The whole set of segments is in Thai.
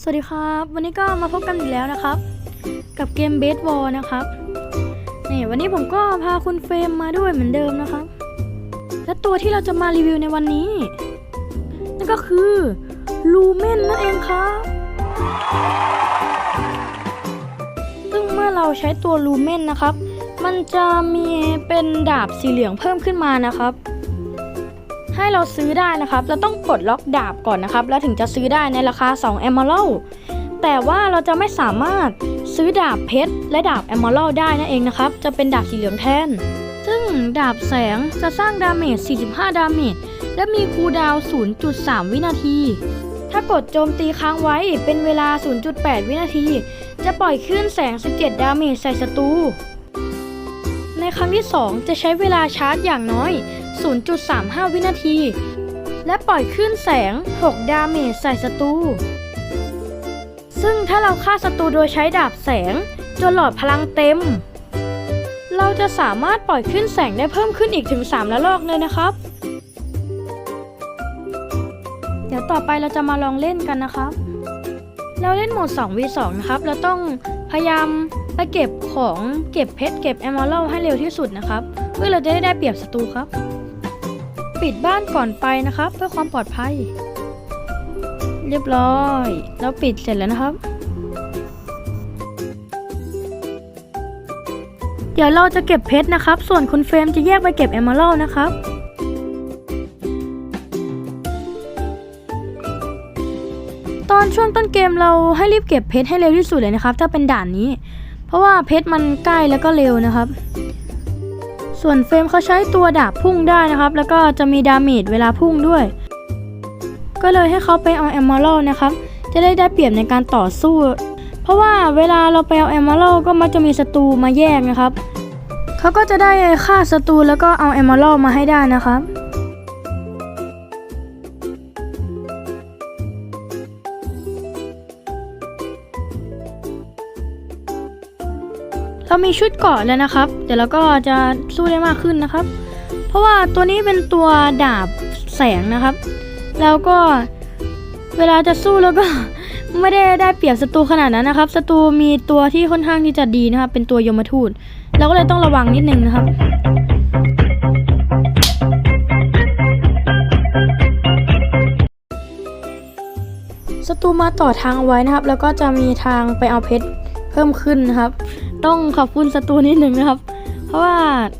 สวัสดีครับ วันนี้ก็มาพบกันอีกแล้วนะครับ กับเกมเบสบอลนะครับนี่วันนี้ผมก็พาคุณเฟรมมาด้วยเหมือนเดิมนะครับ และตัวที่เราจะมารีวิวในวันนี้ นั่นก็คือลูเมนนั่นเองครับซึ่งเมื่อเราใช้ตัวลูเมนนะครับ มันจะมีเป็นดาบสีเหลืองเพิ่มขึ้นมานะครับ ให้เราซื้อได้นะครับเราต้องกดล็อกดาบก่อนนะครับ แล้วถึงจะซื้อได้ในราคา2 e m e r a l d แต่ว่าเราจะไม่สามารถซื้อดาบเพชรและดาบ e m e r a l d ได้นั่นเองนะครับ จะเป็นดาบสีเหลืองแทน ซึ่งดาบแสงจะสร้างดาเมจ 45 ดาเมจ และมีคูลดาว 0.3 วินาที ถ้ากดโจมตีค้างไว้เป็นเวลา 0.8 วินาที จะปล่อยคลื่นแสง 17 ดาเมจใส่ศัตรูในครั้งที่ 2 จะใช้เวลาชาร์จอย่างน้อย 0.35 วินาที และปล่อยคลื่นแสง 6 ดาเมจใส่ศัตรู ซึ่งถ้าเราฆ่าศัตรูโดยใช้ดาบแสง จนหลอดพลังเต็ม เราจะสามารถปล่อยคลื่นแสงได้เพิ่มขึ้นอีกถึง3ละลอกเลยนะครับ เดี๋ยวต่อไปเราจะมาลองเล่นกันนะครับ เราเล่นโหมด 2v2 นะครับ เราต้องพยายามไปเก็บของเก็บเพชรเก็บแอมเบลให้เร็วที่สุดนะครับ เพื่อเราจะได้ได้เปรียบศัตรูครับ ปิดบ้านก่อนไปนะครับ เพื่อความปลอดภัย เรียบร้อยเราปิดเสร็จแล้วนะครับ เดี๋ยวเราจะเก็บเพชรนะครับ ส่วนคุณเฟรมจะแยกไปเก็บแอมเบลนะครับตอนช่วงต้นเกมเราให้รีบเก็บเพชรให้เร็วที่สุดเลยนะครับ ถ้าเป็นด่านนี้ เพราะว่าเพชรมันใกล้แล้วก็เร็วนะครับ ส่วนเฟรมเขาใช้ตัวดาบพุ่งได้นะครับ แล้วก็จะมีดาเมจเวลาพุ่งด้วย ก็เลยให้เขาไปเอาแอมมอรัลนะครับ จะได้ได้เปรียบในการต่อสู้ เพราะว่าเวลาเราไปเอาแอมมอรัลก็มักจะมีศัตรูมาแย่งนะครับ เขาก็จะได้ฆ่าศัตรูแล้วก็เอาแอมมอรัลมาให้ได้นะครับ เรามีชุดเกาะแล้วนะครับ เดี๋ยวเราก็จะสู้ได้มากขึ้นนะครับ เพราะว่าตัวนี้เป็นตัวดาบแสงนะครับ แล้วก็เวลาจะสู้แล้วก็ไม่ได้ได้เปรียบศัตรูขนาดนั้นนะครับศัตรูมีตัวที่ค่อนข้างที่จะดีนะครับ เป็นตัวยมทูตเราก็เลยต้องระวังนิดนึงนะครับศัตรูมาต่อทางไว้นะครับ แล้วก็จะมีทางไปเอาเพชรเพิ่มขึ้นนะครับ ต้องขอบคุณศัตรูนิดหนึ่งนะครับ เพราะว่า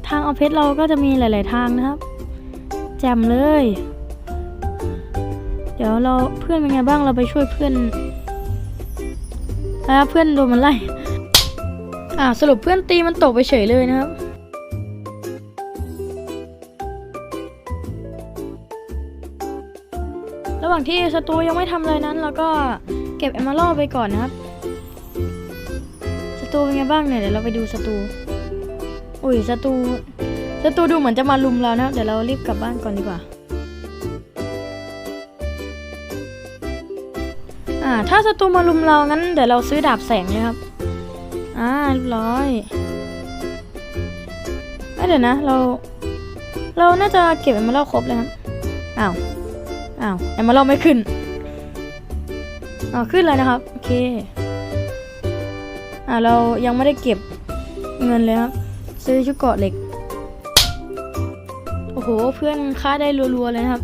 ทางเอาเพชรเราก็จะมีหลาย ๆ ทางนะครับ แจมเลย เดี๋ยวเราเพื่อนเป็นไงบ้างเราไปช่วยเพื่อนแล้วเพื่อนโดนมันไล่อ่าสรุปเพื่อนตีมันตกไปเฉยเลยนะครับระหว่างที่ศัตรูยังไม่ทำอะไรนั้นเราก็เก็บเอมเมอรัลไปก่อนนะครับ ตูเป็นไงบ้างเนี่ยเดี๋ยวเราไปดูศัตรูอุ้ยศัตรูศัตรูดูเหมือนจะมาลุมเรานะ เดี๋ยวเรารีบกลับบ้านก่อนดีกว่า อ่า ถ้าศัตรูมาลุมเรางั้นเดี๋ยวเราซื้อดาบแสงเลยครับ อ่าเรียบร้อยเอ้ยเดี๋ยวนะ เรา เราน่าจะเก็บเอมเมอรัลครบเลยครับ อ้าว อ้าวเอมเมอรัลไม่ขึ้นอ้าขึ้นแล้วนะครับ โอเค อ่าเรายังไม่ได้เก็บเงินเลยครับ ซื้อชุดเกาะเหล็ก โอ้โห เพื่อนค่าได้รัวๆเลยครับ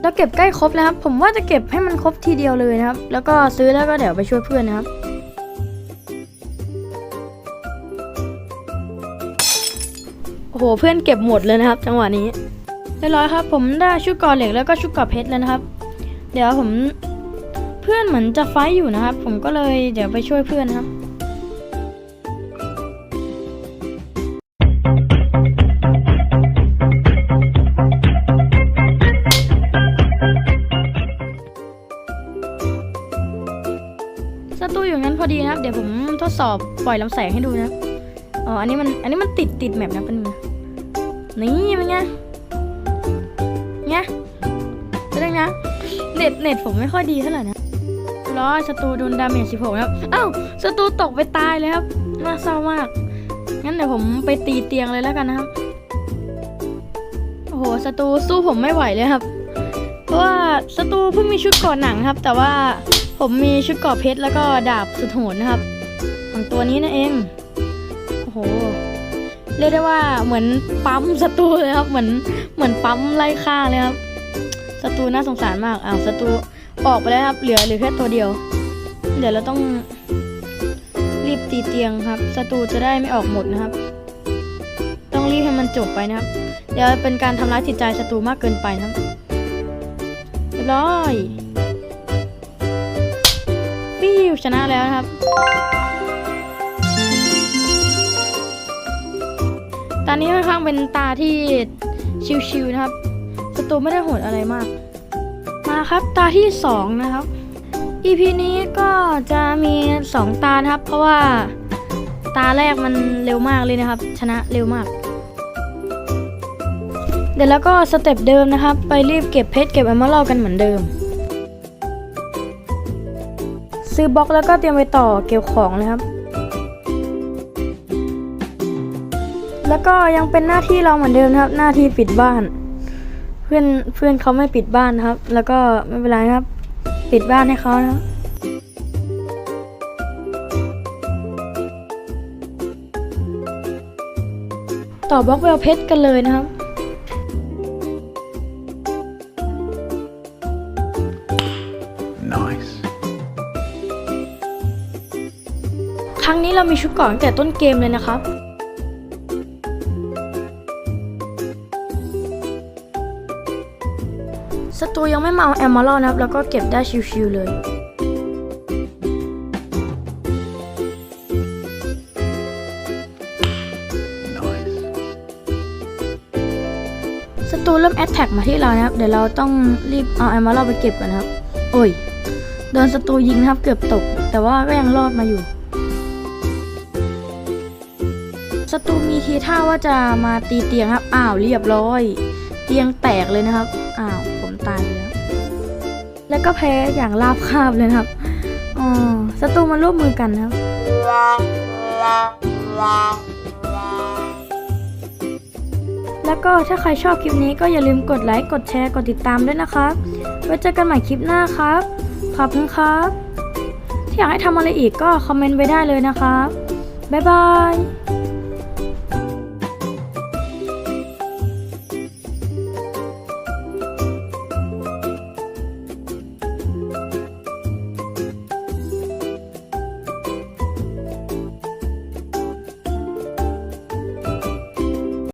เราเก็บใกล้ครบแล้วครับ ผมว่าจะเก็บให้มันครบทีเดียวเลยนะครับ แล้วก็ซื้อแล้วก็เดี๋ยวไปช่วยเพื่อนนะครับโอ้โหเพื่อนเก็บหมดเลยนะครับ จังหวะนี้เรียบร้อยครับ ผมได้ชุดเกราะเหล็กแล้วก็ชุดเกราะเพชรแล้วนะครับ เดี๋ยวผมเพื่อนเหมือนจะไฟอยู่นะครับ ผมก็เลยเดี๋ยวไปช่วยเพื่อนนะครับศัตรูอยู่งั้นพอดีนะครับ เดี๋ยวผมทดสอบปล่อยลำแสงให้ดูนะอ๋ออันนี้มันอันนี้มันติดติดแมปนะเป็นไงนี่เป็นไงไงเป็นไงนะ เน็ตเน็ตผมไม่ค่อยดีเท่าไหร่นะร้อศัตรูโดนดาเมจ16ครับอ้าวศัตรูตกไปตายเลยครับน่าเศร้ามาก งั้นเดี๋ยวผมไปตีเตียงเลยแล้วกันนะครับ โอ้โหศัตรูสู้ผมไม่ไหวเลยครับ เพราะว่าศัตรูเพิ่งมีชุดเก่อหนังครับ แต่ว่าผมมีชุดเก่อเพชรแล้วก็ดาบสุดโหดนะครับ ของตัวนี้นั่นเอง โอ้โห เรียกได้ว่าเหมือนปั๊มศัตรูเลยครับ เหมือนเหมือนปั๊มไล่ฆ่าเลยครับ ศัตรูน่าสงสารมากอ้าวศัตรูออกไปแล้วครับ เหลือเหลือแค่ตัวเดียว เดี๋ยวเราต้องรีบตีเตียงครับศัตรูจะได้ไม่ออกหมดนะครับ ต้องรีบให้มันจบไปนะครับ เดี๋ยวเป็นการทำร้ายจิตใจศัตรูมากเกินไปนะครับเรียบร้อยฟิวชนะแล้วนะครับตอนนี้ค่อนข้างเป็นตาที่ชิวๆนะครับ ตรูไม่ได้โหดอะไรมาก มาครับตาที่สองนะครับ EP นี้ก็จะมี 2 ตานะครับ เพราะว่าตาแรกมันเร็วมากเลยนะครับ ชนะเร็วมาก เดี๋ยวแล้วก็สเต็ปเดิมนะครับ ไปรีบเก็บเพชรเก็บแอมเมอรัลกันเหมือนเดิม ซื้อบล็อกแล้วก็เตรียมไปต่อเก็บของนะครับ แล้วก็ยังเป็นหน้าที่เราเหมือนเดิมนะครับ หน้าที่ปิดบ้าน เพื่อนเพื่อนเขาไม่ปิดบ้านนะครับ แล้วก็ไม่เป็นไรนะครับ ปิดบ้านให้เขานะครับต่อบล็อกเวลเพชรกันเลยนะครับ Nice. ครั้งนี้เรามีชุดเก่อนตั้งแต่ต้นเกมเลยนะครับ ศัตรูยังไม่มาเอาแอมเมอรัลนะครับ แล้วก็เก็บได้ชิวๆเลย Nice. ศัตรูเริ่มแอตแทกมาที่เรานะครับ เดี๋ยวเราต้องรีบเอาแอมเมอรัลไปเก็บก่อนนะครับ โอ้ย โดนศัตรูยิงนะครับ เกือบตก แต่ว่าก็ยังรอดมาอยู่ศัตรูมีทีท่าว่าจะมาตีเตียงครับ อ้าวเรียบร้อย เตียงแตกเลยนะครับ อ้าวผม ตายแล้ว แล้วก็แพ้อย่างราบคาบเลยครับ อ๋อศัตรูมาร่วมมือกันนะครับ แล้วก็ถ้าใครชอบคลิปนี้ก็อย่าลืมกดไลค์กดแชร์กดติดตามด้วยนะครับ ไว้เจอกันใหม่คลิปหน้าครับ ขอบคุณครับ ที่อยากให้ทำอะไรอีกก็คอมเมนต์ไว้ได้เลยนะครับ บ๊ายบาย